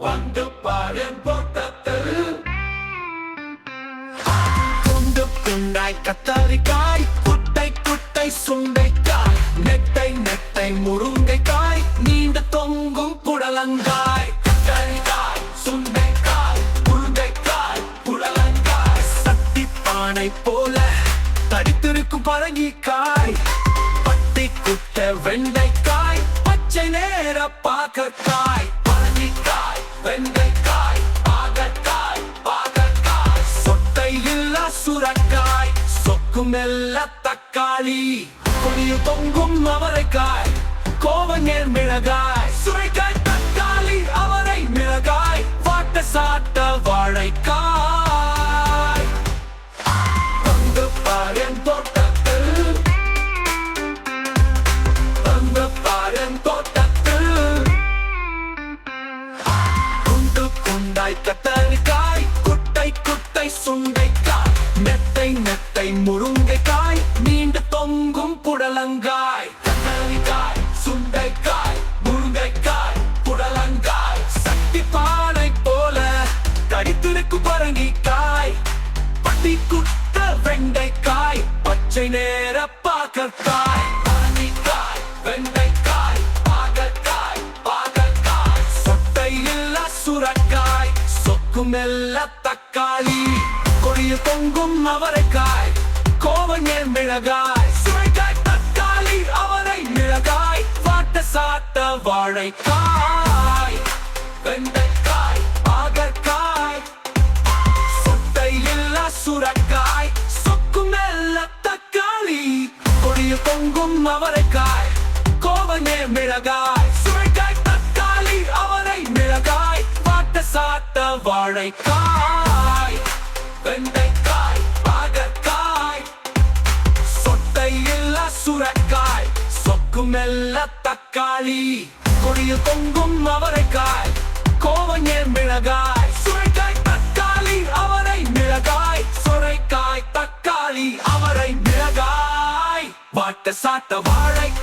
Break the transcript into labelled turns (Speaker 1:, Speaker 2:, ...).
Speaker 1: வந்து பாடும் போட்டத்தரு. குண்டு குண்டாய் கத்தரிக்காய் குட்டை குட்டை சுண்டைக்காய். நெட்டை நெட்டை முருங்கைக்காய். நீண்ட தொங்கும் புடலங்காய். கத்தரிக்காய் சுண்டைக்காய் முருங்கைக்காய் புடலங்காய். சக்தி பானை போல தடித்திருக்கும் பரங்கிக்காய். பட்டி குட்ட வெண்டைக்காய் பச்சை நேர பாக்கக்காய் சுரக்காய் சொக்கு மெல்ல தக்காளி. கொடியில் தொங்கும் அவரைக்காய் கோவங்கேர் மிளகாய். தொங்கும் புடலங்காய் கத்தரிக்காய் சுண்டைக்காய் முருங்கைக்காய் புடலங்காய் சக்தி பானை போல தடித்திருக்கும் பரங்கிக்காய் பட்டி குட்ட வெண்டைக்காய் பச்சை நேர பாக்கத்தாய் பரங்கிக்காய் வெண்டைக்காய் பாகற்காய் பாகற்காய். சொட்டை இல்லா சுரக்காய் சொக்கும் எல்லா தக்காளி. கொடியில் தொங்கும் அவரைக்காய் கோவங்கேர் மிளகாய்? வாழைக்காய் வெண்டைக்காய் பாகற்காய் சொட்டை இல்லா சுரக்காய் சொக்கும் எல்லா தக்காளி கொடிய பொங்கும் அவரைக்காய் கோவனே மிளகாய் சுரைக்காய் தக்காளி அவரை மிளகாய் வாட்ட சாத்த வாழைக்காய் வெண்டைக்காய் பாகற்காய் சொட்டை இல்லா சுரக்காய் சொக்கு மெல்ல தக்காளி கொடியில் தொங்கும் அவரைக்காய் கோவஞர் மிளகாய்? சுரைக்காய் தக்காளி அவரை மிளகாய். சுரைக்காய் தக்காளி அவரை மிளகாய். வாட்ட சாட்ட வாழைக்காய்